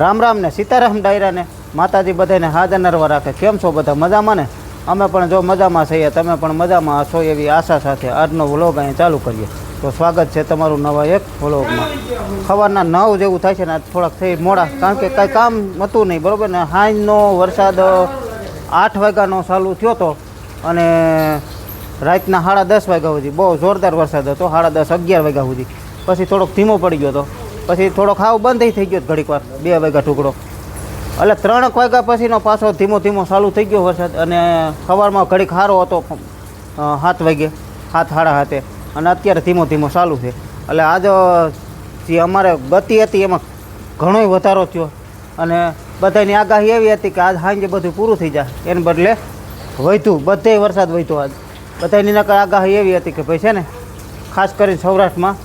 રામ રામ ને સીતારામ ડાયરાને માતાજી બધાને હાજર નરવા રાખે. કેમ છો બધા મજામાં ને? અમે પણ જો મજામાં છીએ, તમે પણ મજામાં છો એવી આશા સાથે આજનો વ્લોગ અહીં ચાલુ કરીએ. તો સ્વાગત છે તમારું નવા એક વ્લોગમાં. ખવારના નવ જેવું થાય છે ને થોડાક થઈ મોડા, કારણ કે કાંઈ કામ હતું નહીં, બરાબર ને? હાંજનો વરસાદ આઠ વાગ્યાનો ચાલુ થયો હતો અને રાતના સાડા દસ વાગ્યા સુધી બહુ જોરદાર વરસાદ હતો, સાડા દસ અગિયાર વાગ્યા સુધી. પછી થોડોક ધીમો પડી ગયો હતો. પછી થોડો ખાવ બંધ થઈ ગયો ઘડીક વાર, બે વાગ્યા ટુકડો. એટલે ત્રણેક વાગ્યા પછીનો પાછો ધીમો ધીમો ચાલુ થઈ ગયો વરસાદ અને સવારમાં ઘડીક સારો હતો સાત વાગે હાથ સાડા હાથે અને અત્યારે ધીમો ધીમો ચાલુ છે. એટલે આજ જે અમારે ગતિ હતી એમાં ઘણોય વધારો થયો. અને બધાની આગાહી એવી હતી કે આજ સાંજે બધું પૂરું થઈ જાય. એને બદલે વધ્યું, બધે વરસાદ વધ્યો આજ. બધાની નકર આગાહી એવી હતી કે ભાઈ છે ને, ખાસ કરીને સૌરાષ્ટ્રમાં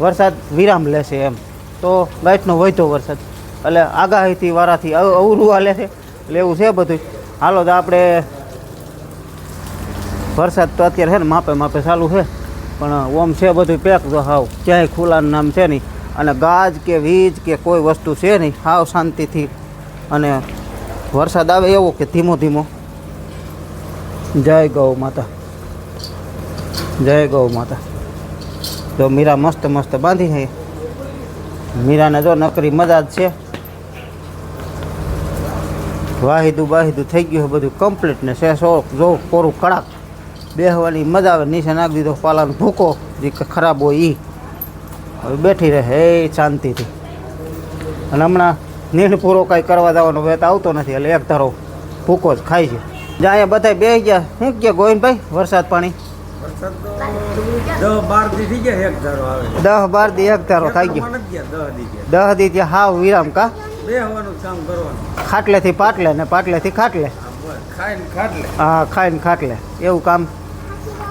વરસાદ વિરામ લેશે એમ. તો ગાંઠનો વહેતો વરસાદ. એટલે આગાહીથી, વારાથી અવ- અવરું હાલે છે. એટલે એવું છે બધું. હાલો તો આપણે વરસાદ તો અત્યારે છે ને માપે માપે ચાલુ છે. પણ ઓમ છે બધું પેક તો હાવ. ક્યાંય ખુલ્લાનું નામ છે નહીં. અને ગાજ કે વીજ કે કોઈ વસ્તુ છે નહીં. હાવ શાંતિથી. અને વરસાદ આવે એવો કે ધીમો ધીમો. જય ગૌ માતા. જય ગૌ માતા. જો મીરા મસ્ત મસ્ત બાંધી છે. મીરાને જો નકરી મજા જ છે. વાહિદું બાહિદું થઈ ગયું બધું કમ્પ્લીટ ને સો જો કોરું કડાક બેહવાની મજા આવે, નીચે નાખી દીધો, પાલાનો ભૂકો, જે ખરાબ હોય એ હવે બેઠી રહે એ શાંતિથી. અને હમણાં નીણ પૂરો કાંઈ કરવા જવાનો વેત આવતો નથી, એટલે એક ધારો ભૂકો જ ખાય છે. જ્યાં અહીંયા બધા બે ગયા શું કે ગોવિંદભાઈ? વરસાદ પાણી. દસ બાર દી એક ધારો થઈ ગયો. દસ દી ત્યાં હાવ વિરામ કા? બે હવાનું કામ કરવાનું. ખાટલેથી પાટલે ને ખાટલે? ખાઈને ખાટલે. હા ખાઈને ખાટલે. એવું કામ.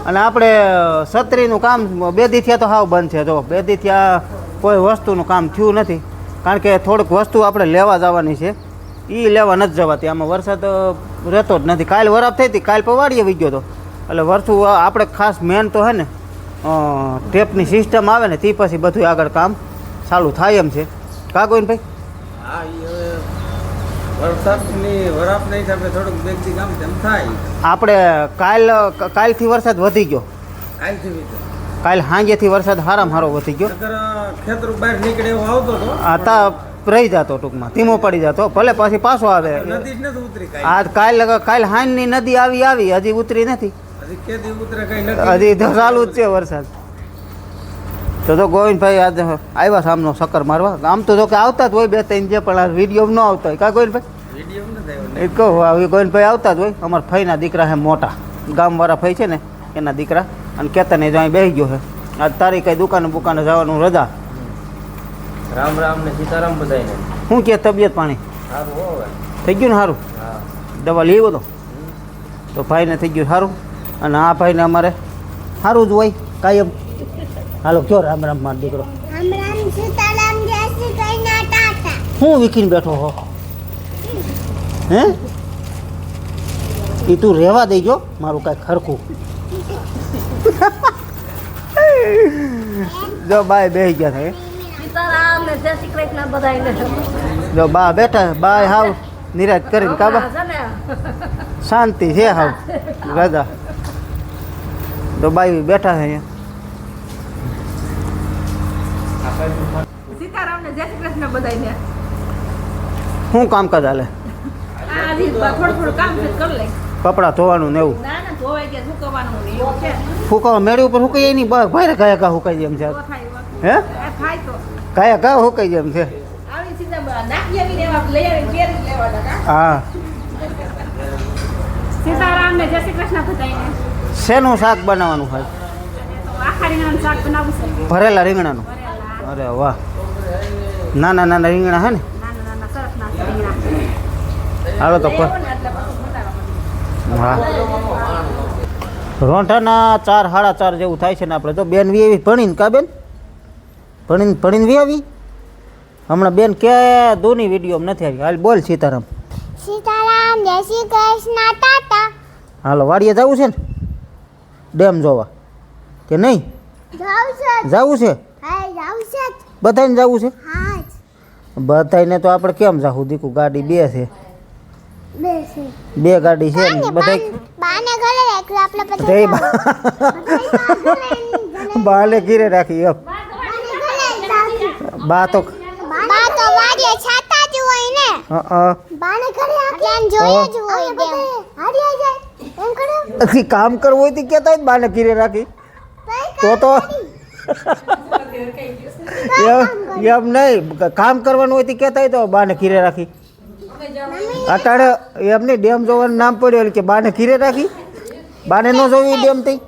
અને આપણે છત્રીનું કામ બે દી થયા તો હાવ બંધ છે. જો બે દી થયા કોઈ વસ્તુનું કામ થયું નથી. કારણ કે થોડુંક વસ્તુ આપણે લેવા જવાની છે. એ લેવા નથી જવાતી. આમાં વરસાદ રહેતો જ નથી. કાલ વરાપ થઈ હતી. કાલ પવાડીએ વી ગયો હતો એટલે વરસું આપણે ખાસ મેન તો હે ને ટેપની સિસ્ટમ આવે ને તે પછી બધું આગળ કામ ચાલુ થાય એમ છે. કા ગોવિંદભાઈ? હા ઈ વરસાદની વરાપના હિસાબે થોડુંક બેગથી કામ તેમ થાય. આપણે કાલ કાલથી વરસાદ વધી ગયો. કાલથી કાલ સાંજેથી વરસાદ હારામાં હારો વધી ગયો. ખેતર બહાર નીકળે એવો આવતો હતો. આ તા રહી જતો ટૂંકમાં ધીમો પડી જતો. ભલે પાછી પાછો આવે. નદી જ નથી ઉતરી આ કાલ કાલ હાંજની નદી આવી આવી હજી ઉતરી નથી. હજી તો ચાલુ જ છે વરસાદ. તો તો ગોવિંદભાઈ આજ આવ્યા સામનો સક્કર મારવા. આમ તો જો કે આવતા જ હોય બે ત્રણ જે પણ આ વીડિયો ન આવતા હોય. કા ગોવિંદભાઈ એ કહો ગોવિંદભાઈ આવતા જ હોય. અમારા ફઈના દીકરા છે મોટા. ગામવાળા ફઈ છે ને એના દીકરા. અને કેતન એ જો અહીં બેસી ગયો છે આજ તારી કઈ દુકાને બુકાને જવાનું રજા. રામ રામ ને સીતારામ બધાને શું કે તબિયત પાણી? સારું થઈ ગયું ને સારું? દવા લેવો તો. તો ભાઈને થઈ ગયું સારું. અને આ ભાઈને અમારે સારું જ હોય કાયમ. હાલો કયો રામ રામ માર દીકરો. હું વિકીને બેઠો હો? હે? એ તું રહેવા દેજો મારું કાંઈ ખરખું જો બાય બેસી ગયા થાય. જો બા બેઠા બાય હાવ નિરાજ કરીને કાબા. શાંતિ છે હાવ રજા. તો બાઈ બેઠા છે અહીંયા સીતારામ જય શ્રી કૃષ્ણ બધાયને. શું કામકાજ હાલે કપડાં ધોવાનું ને એવું. ફૂકાવા મેળી ઉપર હુકાઈ નહીં બસ ભાઈ કયા કા હુકાઈ જેમ એમ છે. હે કયા કા હુકાઈ જેમ એમ છે? હા સીતારામ ને જય શ્રી કૃષ્ણ બધાયને. શેનું શાક બનાવવાનું હોય. ભરેલા રીંગણાનું? અરે વાહ. નાના નાના રીંગણા હે ને. હાલો તો. હા. રોંઠાના ચાર સાડા ચાર જેવું થાય છે ને આપણે. તો બેન વી આવી ભણીને કા બેન? ભણીને ભણીને વી આવી? હમણાં બેન કે દોની વીડિયો નથી આવી. હાલ બોલ સીતારામ. સીતારામ જય શ્રી કૃષ્ણ તાતા હાલો વાડીએ જવું છે ને? ડેમ જોવા. કે નહીં? જવું છે? હા બધાને જવું છે? હા બધાને તો આપણે કેમ જાવું? દીકુ ગાડી બે છે. બે ગાડી છે બધા બાલે ઘીરે રાખી એમ. બા તો બા તો વાડીએ છાતા જ હોય ને. અ અ બાને ઘરે આપ્યા જોયે જ હોય બેન હાડી જાય એમ કરો હજી કામ કરવું હોય તો કહેતા હોય ને બાને ઘીરે રાખી. તો તો એમ એમ નહીં કામ કરવાનું હોય તો કહેતા હોય તો બાને ઘીરે રાખી. અટાણે એમ નહીં ડેમ જોવાનું નામ પડ્યું એટલે કે બાને ઘીરે રાખી. બાને ન જોવી ડેમ થઈ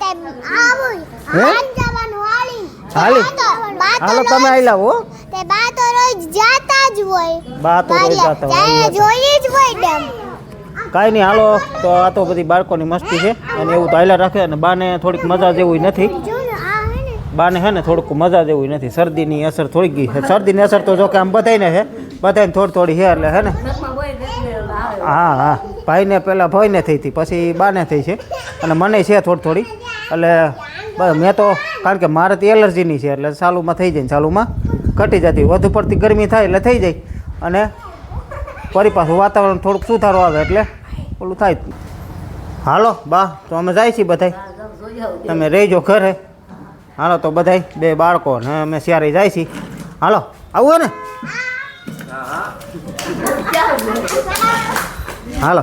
તે આવું હે? હાલ જવાનું હાલી. હાલી? બા તો- બા તો હાલો તમે રોજ- આઈ લાવો તે બા તો રોજ જાતા જ હોય. બા તો રોજ જાતા હોય, ત્યારે જાતા. જોઈ જ હોય ડેમ. કાંઈ નહીં, હાલો. તો આ તો બધી બાળકોની મસ્તી છે. અને એવું તો હાલ્યા રાખે અને બાને થોડીક મજા જેવું નથી. હે બાને હે ને થોડુંક મજા જેવું નથી. શરદીની અસર થોડીક ગઈ. છે શરદીની અસર તો જો કે આમ બધાને છે. બધાને થોડી થોડી છે એટલે હે ને. હા હા. ભાઈને પહેલાં ભાઈને થઈ હતી, પછી બાને થઈ છે. અને મને છે થોડી થોડી. એટલે બસ મેં તો, કારણ કે મારે તો એલર્જીની છે એટલે ચાલુમાં થઈ જાય ચાલુમાં. ઘટી જતી. વધુ પડતી ગરમી થાય એટલે થઈ જાય. અને ફરી પાછું વાતાવરણ થોડુંક સુધારો આવે એટલે ઓલું થાય. હાલો, બા, તો અમે જાય છીએ બધાય. તમે રહેજો ઘરે. હાલો, તો બધાય બે બાળકો ને અમે સિયારે જાય છીએ. હાલો, આવું ને? હાલો.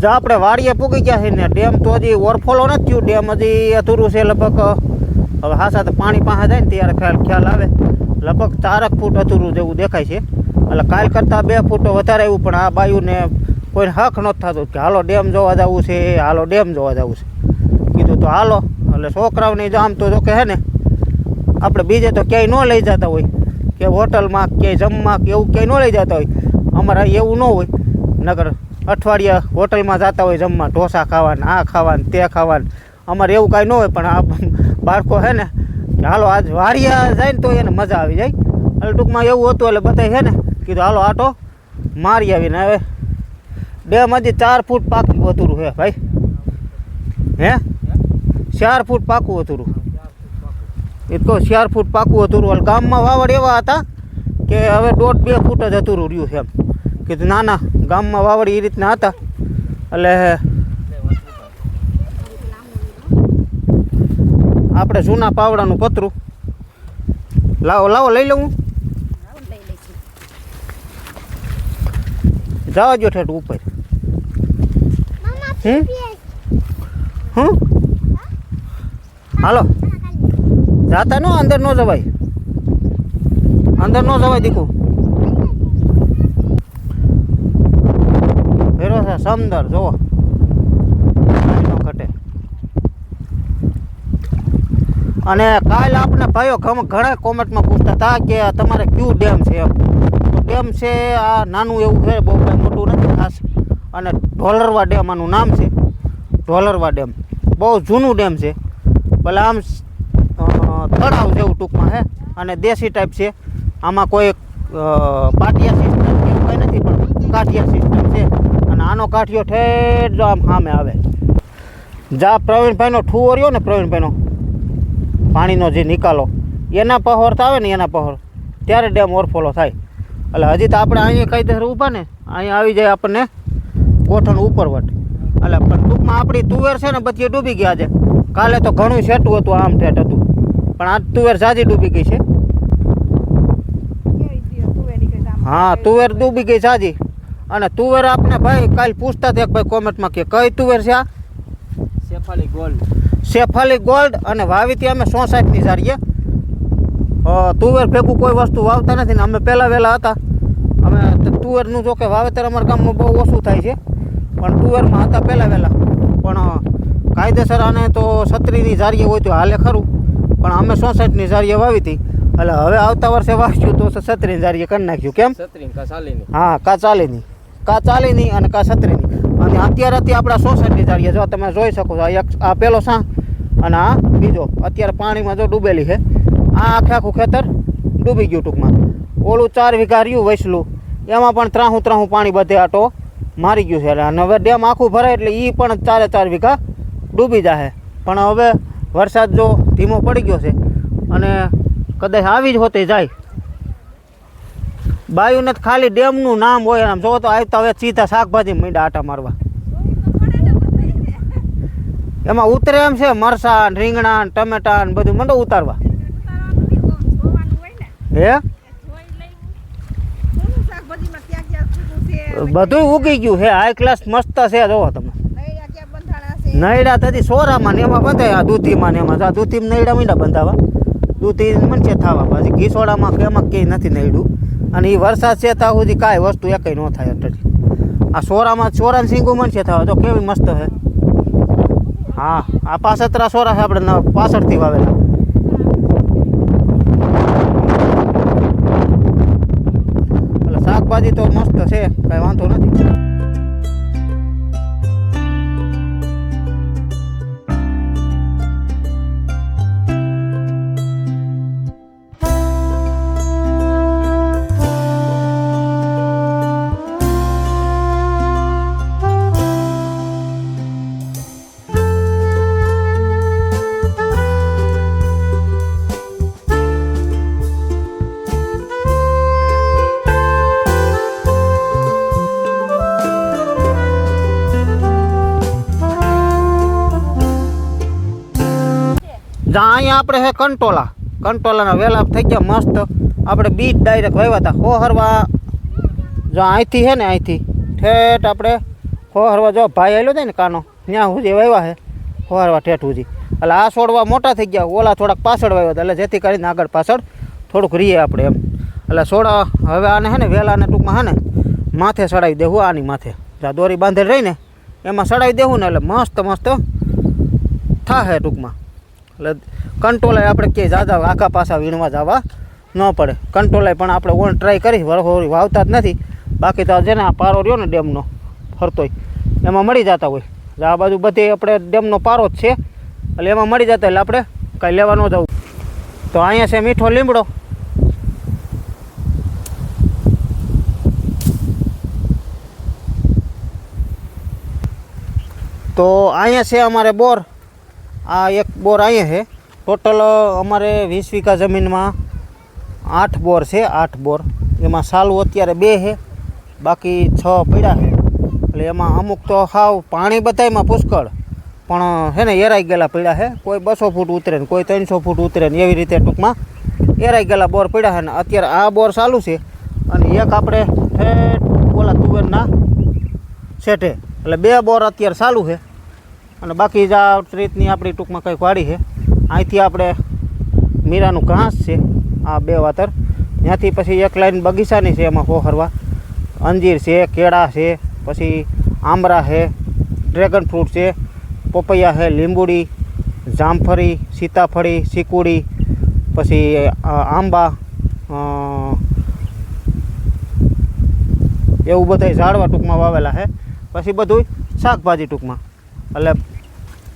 જો, આપણે વાડીએ પૂગી ગયા છે ને, ડેમ તો હજી ઓરફોલો નથી થયું. ડેમ હજી અધૂરું છે લગભગ. હવે હા સાથે પાણી પાસે જાય ને ત્યારે ખ્યાલ ખ્યાલ આવે. લગભગ ચારક ફૂટ અધૂરું જેવું દેખાય છે. એટલે કાલ કરતાં બે ફૂટ વધારે આવ્યું, પણ આ બાયુને કોઈને હક નથી થતું કે હાલો ડેમ જોવા જવું છે, હાલો ડેમ જોવા જવું છે. કીધું તો હાલો, એટલે છોકરાઓને જો આમ તો કે હે ને, આપણે બીજે તો ક્યાંય ન લઈ જતા હોય. કે હોટલમાં ક્યાંય જમવા કે એવું ક્યાંય ન લઈ જતા હોય. અમારે એવું ન હોય. નગર અઠવાડિયા હોટલમાં જતા હોય જમવા, ઢોસા ખાવાના, આ ખાવાનું, તે ખાવાનું. અમારે એવું કાંઈ ન હોય, પણ આ બાળકો હે ને હાલો આજ વારિયા જાય ને તો એને મજા આવી જાય. એટલે ટૂંકમાં એવું હતું, એટલે બધા છે ને, કીધું હાલો આટો, મારી આવીને હવે ડેમમાંથી ચાર ફૂટ પાકું અધૂરું હે ભાઈ. હે? ચાર ફૂટ પાકું અધૂરું. એ તો ચાર ફૂટ પાકું અધૂરું. એટલે ગામમાં વાવડ એવા હતા કે હવે દોઢ બે ફૂટ જ અધૂરું રહ્યું છે એમ. કીધું ના ના ગામમાં વાવડ એ રીતના હતા. એટલે આપણે જૂના પાવડાનું પતરું. લાવો લાવો લઈ લઉં જવા જો ઠેઠ ઉપર. મામા હમ? હાલો. જાતા નો, અંદર નો જવાય. અંદર નો જવાય દીકુ. ફેરો છે સમદર જોવો અને કાલ આપણે ભાઈઓ ઘણા કોમેન્ટમાં પૂછતા હતા કે તમારે કયું ડેમ છે એમ. ડેમ છે આ નાનું એવું છે, બહુ કાંઈ મોટું નથી, ખાસ અને ઢોલરવા ડેમ આનું નામ છે. ઢોલરવા ડેમ. બહુ જૂનું ડેમ છે. ભલે આમ તળાવ જેવું ટૂંકમાં છે અને દેશી ટાઈપ છે. આમાં કોઈ પાટિયા સિસ્ટમ એવું કંઈ નથી, પણ કાઠિયા સિસ્ટમ છે. અને આનો કાઠિયો ઠેઠ જો આમ સામે આવે. જા પ્રવીણભાઈનો ઠુવો રહ્યો ને પ્રવીણભાઈનો, પાણીનો જે નિકાલો, એના પહોર આવે ને એના પહોર. ત્યારે ડેમ ઓરફોલો થાય. એટલે હજી તો આપણે અહીંયા કાયદેસર ઊભા ને, અહીંયા આવી જાય આપણને. ગોઠણ ઉપરવટ. એટલે પણ ટૂંકમાં આપણી તુવેર છે ને બધી ડૂબી ગયા છે. કાલે તો ઘણું સેટું હતું આમ ઠેઠ હતું. પણ આજ તુવેર સાજી ડૂબી ગઈ છે. હા તુવેર ડૂબી ગઈ સાજી અને તુવેર આપણે ભાઈ કાલ પૂછતા હતા એક ભાઈ કોમેન્ટમાં કે કઈ તુવેર છે આ? શેફાલી ગોલ્ડ. શેફાલી ગોલ્ડ અને વાવીતી અમે સોસાયટીની સારીએ તુવેર ભેગું કોઈ વસ્તુ વાવતા નથી ને અમે પહેલાં વહેલા હતા. અમે તુવેરનું જો કે વાવેતર અમારા ગામમાં બહુ ઓછું થાય છે. પણ તુવેરમાં હતા પહેલાં વહેલા. પણ કાયદેસર આને તો છત્રીની જારીએ હોય તો હાલે ખરું. પણ અમે સોસાયટીની જારીએ વાવી હતી એટલે હવે આવતા વર્ષે વાવીશું તો છત્રીની જારીએ કરી નાખ્યું કેમ? છત્રી કા સાલીની હા કા ચાલીની. કા ચાલીની અને કા છત્રીની. અને અત્યારે અત્યારે આપણા સોસાયટી જારીએ. જો તમે જોઈ શકો છો આ એક આ પેલો સાં અને આ બીજો. અત્યારે પાણીમાં જો ડૂબેલી છે. આ આખે આખું ખેતર ડૂબી ગયું ટૂંકમાં. ઓલું ચાર વીઘા રહ્યું વૈસલું. એમાં પણ ત્રાહું ત્રાહું પાણી બધે આટો મારી ગયું છે. એટલે અને હવે ડેમ આખું ભરાય એટલે એ પણ ચારે ચાર વીઘા ડૂબી જશે પણ હવે વરસાદ જો ધીમો પડી ગયો છે અને કદાચ આવી જ હોતી જાય. બાયુને ખાલી ડેમનું નામ હોય આમ જો તો આવતા હવે સીધા શાકભાજી મીંડા આટા મારવા. એમાં ઉતરે એમ છે મરસાણ રીંગણા ટમેટા ને બધું મંડો ઉતારવા. હે? બધું ઉગી ગયું હે હાઈ ક્લાસ મસ્ત છે. જોવો તમે. નૈડા થતી સોરામાં ને એમાં બધા આ દૂધીમાં ને એમાં. દૂધીમાં નૈડા મીંડા બંધાવા. દૂધી મનશે થવા. પછી ઘીસોડામાં કે એમાં કંઈ નથી નૈડું. અને એ વરસાદ છે ત્યાં સુધી કાંઈ વસ્તુ એકય ન થાય અત્યારે આ સોરામાં સોરાને મન છે થવા. તો કેવી મસ્ત છે. હા આ પાસતરા સોરા છે આપણે પાછળથી વાવેલા એટલે શાકભાજી તો મસ્ત છે કાંઈ વાંધો નથી. જ્યાં અહીંયા આપણે હે કંટોલા. કંટોલાના વેલા થઈ ગયા મસ્ત. આપણે બીજ ડાયરેક્ટ વહેવા હતા હોહરવા જો અહીંથી છે ને અહીંથી. ઠેઠ આપણે હોહરવા જો ભાઈ આવેલો થાય ને કાનો ત્યાં સુધી વહેવા હે. હોહરવા ઠેઠ સુધી એટલે આ છોડવા મોટા થઈ ગયા. ઓલા થોડાક પાછળ વાવ્યા હતા એટલે જેથી કરીને આગળ પાછળ થોડુંક રહીએ આપણે એમ. એટલે છોડા, હવે આને હે ને વેલાને ટૂંકમાં હે ને માથે ચડાવી દેવું આની માથે. જ્યાં દોરી બાંધેલ રહીને એમાં ચડાવી દેવું ને એટલે મસ્ત મસ્ત થાહે ટૂંકમાં. એટલે કંટ્રોલે આપણે ક્યાંય જાદા આખા પાછા વીણવા જવા ન પડે. કંટ્રોલે પણ આપણે ઓન ટ્રાય કરી વરહોરી વાવતા જ નથી. બાકી તો છે ને, આ પારો રહ્યો ને ડેમનો, ફરતોય. એમાં મળી જતા હોય. એટલે આ બાજુ બધી આપણે ડેમનો પારો જ છે. એટલે એમાં મળી જતા એટલે આપણે કાંઈ લેવા ન જવું. તો અહીંયા છે મીઠો લીમડો. તો અહીંયા છે અમારે બોર. આ એક બોર અહીંયા છે. ટોટલ અમારે વીસ વીઘા જમીનમાં આઠ બોર છે, આઠ બોર. એમાં સાલું અત્યારે બે છે, બાકી છ પડ્યા છે. એટલે એમાં અમુક તો હાવ પાણી બધાયમાં પુષ્કળ, પણ છે ને, એરાઈ ગયેલા પડ્યા છે. કોઈ બસો ફૂટ ઉતરે ને કોઈ ત્રણસો ફૂટ ઉતરે ને એવી રીતે ટૂંકમાં એરાઈ ગયેલા બોર પડ્યા છે. ને અત્યારે આ બોર ચાલુ છે. અને એક આપણે ઓલા તુવેરના શેઠે. એટલે બે બોર અત્યારે ચાલુ છે. અને બાકી જ આ રીતની આપણી ટૂંકમાં કંઈક વાડી છે. અહીંથી આપણે મીરાનું ઘાસ છે, આ બે વાતર. ત્યાંથી પછી એક લાઈન બગીચાની છે એમાં હોહરવા. અંજીર છે, કેળા છે, પછી આમરા છે, ડ્રેગન ફ્રૂટ છે, પપૈયા છે, લીંબુડી, જામફળી, સીતાફળી સિકુડી પછી આંબા એવું બધાય ઝાડવા ટૂંકમાં વાવેલા છે. પછી બધું શાકભાજી ટૂંકમાં. એટલે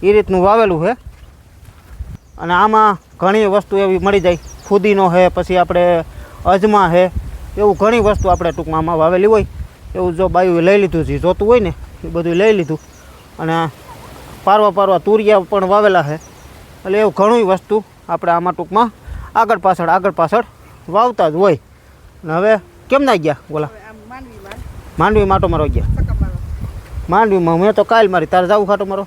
એ રીતનું વાવેલું છે. અને આમાં ઘણી વસ્તુ એવી મળી જાય. ફુદીનો છે પછી આપણે અજમા છે એવું ઘણી વસ્તુ આપણે ટૂંકમાં આમાં વાવેલી હોય. એવું જો બાયું લઈ લીધું જે જોતું હોય ને એ બધું લઈ લીધું. અને પારવા પારવા તુરિયા પણ વાવેલા છે. એટલે એવું ઘણી વસ્તુ આપણે આમાં ટૂંકમાં આગળ પાછળ આગળ પાછળ વાવતા જ હોય. અને હવે કેમ ના ગયા બોલા? માંડવી માટો મારો ગયા. માંડવીમાં મેં તો કાલ મારી તારે જવું ખાટો મારો?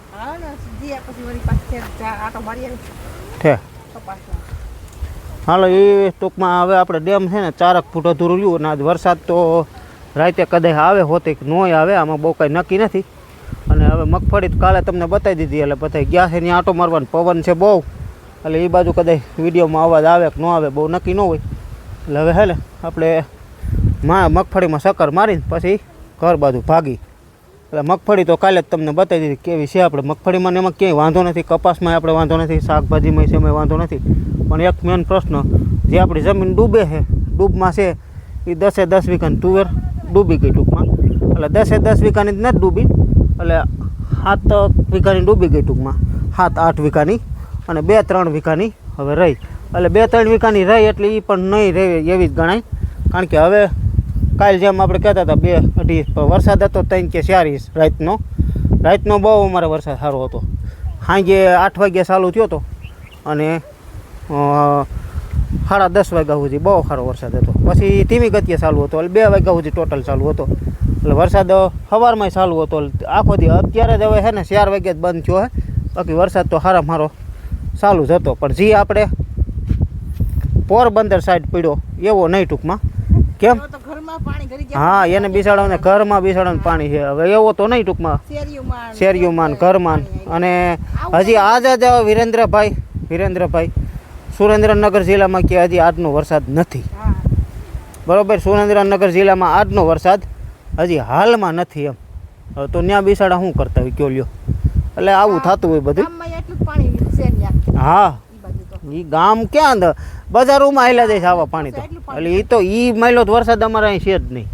હાલો એ ટૂંકમાં હવે આપણે ડેમ છે ને ચારક ફૂટ અધૂરું રહ્યું અને આજ વરસાદ તો રાતે કદાચ આવે હોતે કે નોય આવે આમાં બહુ કાંઈ નક્કી નથી. અને હવે મગફળી તો કાલે તમને બતાવી દીધી એટલે બધા ગયા છે ત્યાં આટો મારવાનો પવન છે બહુ. એટલે એ બાજુ કદાચ વિડીયોમાં અવાજ આવે કે ન આવે બહુ નક્કી ન હોય. એટલે હવે હે ને આપણે મા મગફળીમાં શક્કર મારીને પછી ઘર બાજુ ભાગી. એટલે મગફળી તો કાલે જ તમને બતાવી દીધી કેવી છે આપણે મગફળીમાં એમાં ક્યાંય વાંધો નથી, કપાસમાં આપણે વાંધો નથી શાકભાજીમાં છે એમાં વાંધો નથી. પણ એક મેન પ્રશ્ન, જે આપણી જમીન ડૂબે છે, ડૂબમાં છે, એ દસે દસ વીઘાની તુવેર ડૂબી ગઈ ટૂંકમાં. એટલે દસે દસ વીઘાની જ નથી ડૂબી, એટલે સાત વીઘાની ડૂબી ગઈ ટૂંકમાં. સાત આઠ વીઘાની અને બે ત્રણ વીઘાની હવે રહી. એટલે બે ત્રણ વીઘાની રહી એટલે એ પણ નહીં રહે એવી જ ગણાય. કારણ કે હવે કાલ જેમ આપણે કહેતા હતા બે અઢી પણ વરસાદ હતો ત્રણ કે ચાર રાતનો. રાતનો બહુ અમારે વરસાદ સારો હતો. સાંજે આઠ વાગ્યા ચાલુ થયો હતો અને સાડા દસ વાગ્યા સુધી બહુ સારો વરસાદ હતો. પછી ધીમી ગતિએ ચાલુ હતો. એટલે બે વાગ્યા સુધી ટોટલ ચાલુ હતો. એટલે વરસાદ સવારમાં ચાલુ હતો. આખો દી અત્યારે જ હવે છે ને ચાર વાગ્યા જ બંધ થયો હે બાકી વરસાદ તો સારા મારો ચાલુ જ હતો. પણ જે આપણે પોરબંદર સાઈડ પડ્યો એવો નહીં ટૂંકમાં. કેમ? હા એને બિસાડવાને ઘરમાં બિસાડવાનું પાણી છે. હવે એવો તો નહીં ટૂંકમાં. શેરિયુમાન ઘરમાં અને હજી આજ જ વિરેન્દ્રભાઈ. વિરેન્દ્રભાઈ સુરેન્દ્રનગર જિલ્લામાં કે હજી આજનો વરસાદ નથી. બરોબર સુરેન્દ્રનગર જિલ્લામાં આજનો વરસાદ હજી હાલમાં નથી એમ. હવે તો ત્યાં બિસાડા શું કરતા હોય? કયો લ્યો. એટલે આવું થતું હોય બધું. હા. એ ગામ ક્યાં બજારોમાં આવેલા જાય આવા પાણી તો. એટલે એ તો એ માયલો તો વરસાદ અમારે અહીં છે જ નહીં.